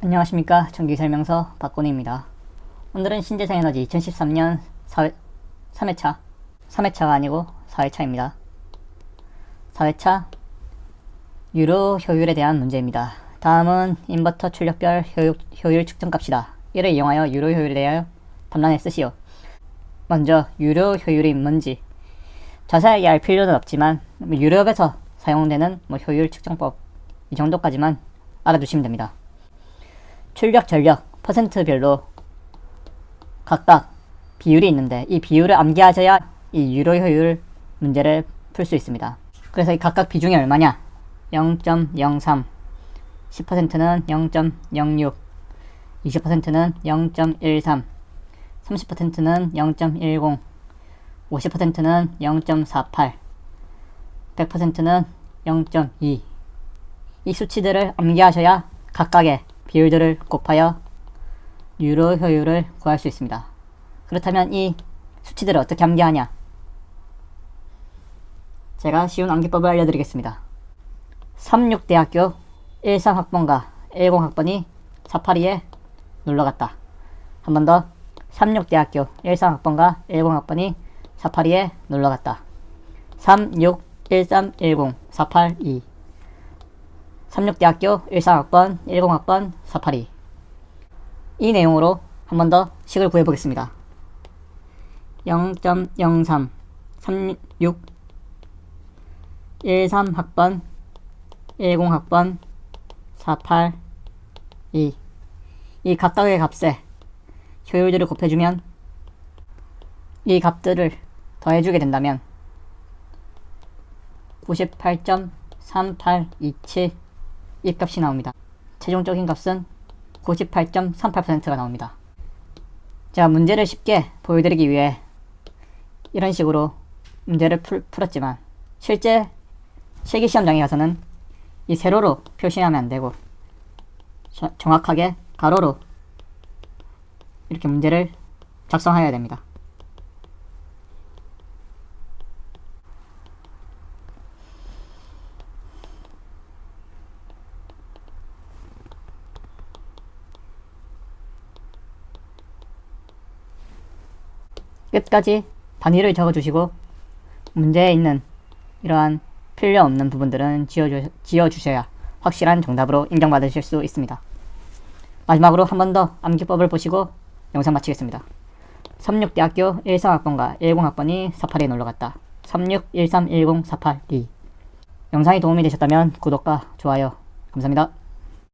안녕하십니까 전기설명서 박건희입니다. 오늘은 신재생에너지 2013년 4회, 3회차 3회차가 아니고 4회차입니다. 4회차 유로 효율에 대한 문제입니다. 다음은 인버터 출력별 효율, 효율 측정값이다. 이를 이용하여 유로 효율에 대하여 답란에 쓰시오. 먼저 유료 효율이 뭔지 자세하게 알 필요는 없지만 유럽에서 사용되는 뭐 효율 측정법 이 정도까지만 알아두시면 됩니다. 출력 전력 퍼센트별로 각각 비율이 있는데 이 비율을 암기하셔야 이 유료 효율 문제를 풀 수 있습니다. 그래서 이 각각 비중이 얼마냐? 0.03 10%는 0.06 20%는 0.13 30%는 0.10 50%는 0.48 100%는 0.2 이 수치들을 암기하셔야 각각의 비율들을 곱하여 유로 효율을 구할 수 있습니다. 그렇다면 이 수치들을 어떻게 암기하냐? 제가 쉬운 암기법을 알려드리겠습니다. 36대학교 13학번과 10학번이 482에 놀러갔다. 한 번 더 36대학교 13학번과 10학번이 482에 놀러갔다. 36 1310 482 36대학교 13학번 10학번 482 이 내용으로 한 번 더 식을 구해 보겠습니다. 0.03 36 13학번 10학번 482 이 각각의 값에 효율들을 곱해주면 이 값들을 더해주게 된다면 98.3827 이 값이 나옵니다. 최종적인 값은 98.38%가 나옵니다. 제가 문제를 쉽게 보여드리기 위해 이런 식으로 문제를 풀, 풀었지만 실제 실기시험장에 가서는 이 세로로 표시하면 안 되고 저- 정확하게 가로로 이렇게 문제를 작성해야 됩니다. 끝까지 단위를 적어주시고 문제에 있는 이러한 필요 없는 부분들은 지워주, 지워주셔야 확실한 정답으로 인정받으실 수 있습니다. 마지막으로 한 번 더 암기법을 보시고 영상 마치겠습니다. 36대학교 13학번과 10학번이 482에 놀러갔다. 361310 482 영상이 도움이 되셨다면 구독과 좋아요 감사합니다.